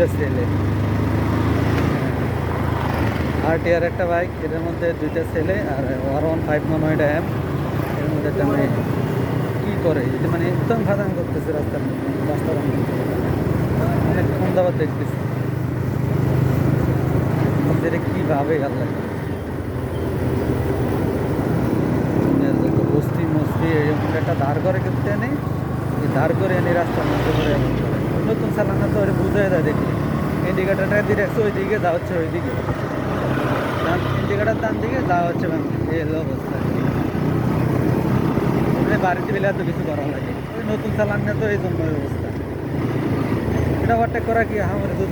দুইটা ছেলে। আর টিয়ার একটা বাইক এটার মধ্যে দুইটা ছেলে আর ওয়ার ওয়ান ফাইভ মনে হয় এটা এর মধ্যে মেয়ে। কী করে? এটা মানে উত্তম ফাদান করতেছে রাস্তার রাস্তার অনেক সন্ধ্যাবাদ দেখতেছি। এটা কী ভাবে আল্লাহ। বস্তি মস্তি, এরকম একটা দাঁড় করে করতে নেই। দাঁড় করে এনে রাস্তার মধ্যে করে এমন করে। নতুন ওরা বুঝে দেয় দেখি। ইন্ডিকেটারটা রাখছে ওই দিকে যা হচ্ছে ওই দিকে ইন্ডিকেটার ডান দিকে যা হচ্ছে বাম এই হলো অবস্থা। মানে বাড়িতে বেলে এত কিছু করা লাগে ওই নতুন চালান না তো এই জন্য অবস্থা। এটা ওভারটেক করা কি আমার তো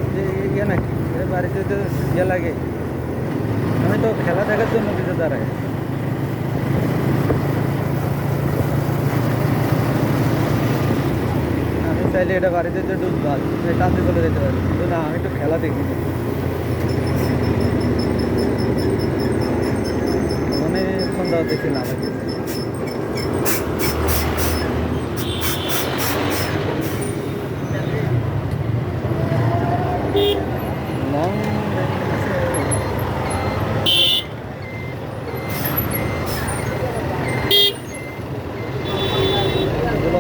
ইয়ে নাকি? বাড়িতে তো ইয়ে লাগে। আমি তো খেলা দেখার জন্য কিছু দাঁড়ায় আমি চাইলে এটা বাড়িতে যে ডুব বাদ টানতে চলে যেতে পারি কিন্তু না, আমি তো খেলা দেখি। অনেক সন্ধ্যা দেখছিলাম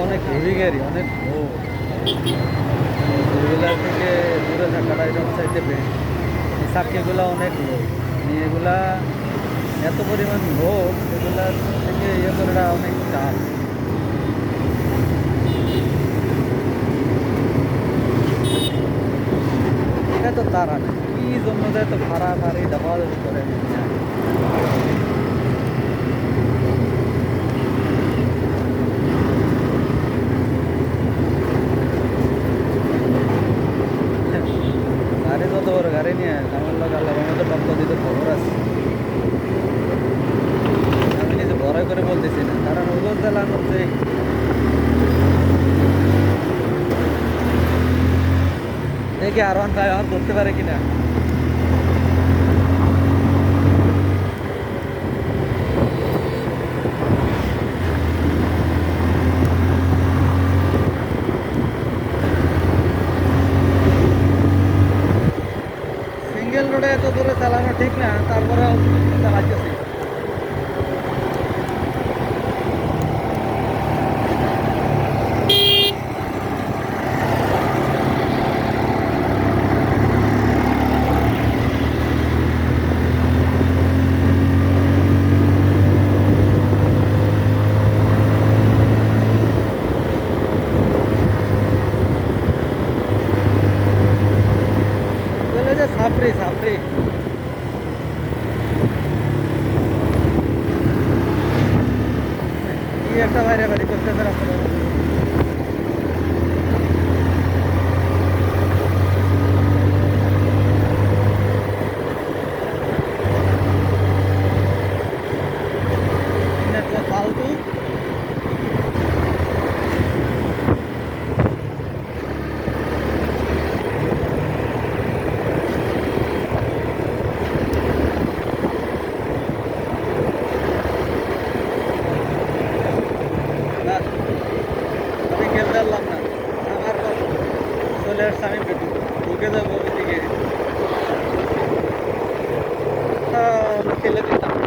অনেক হেভি গাড়ি অনেক এগুলা থেকে দূরে থাকাটা বেস্ট সাক্ষীগুলো অনেক লো এগুলা এত পরিমাণ লোক, এগুলা থেকে ইয়ে করাটা অনেক চাপ এটা তো তারা কি জন্য এত ভাড়া ভাড়ি ডাবল করে গাড়ি যত বড় গাড়ি নিয়ে আমার লোক আল্লাহ আমাদের খবর আছে। আমি নিজে বড় করে বলতেছি না, কারণ ওগুলো চালানোর যে দেখি আর ওয়ান ফাইভ পারে কিনা। রোডে এত দূরে চালানো ঠিক না তারপরেও চালাচ্ছি जा साफरे साफरे কি একটা বাইরে বাড়ি করতে তারা ফালতু ganda mo. Sige. Ah, nakilala dito.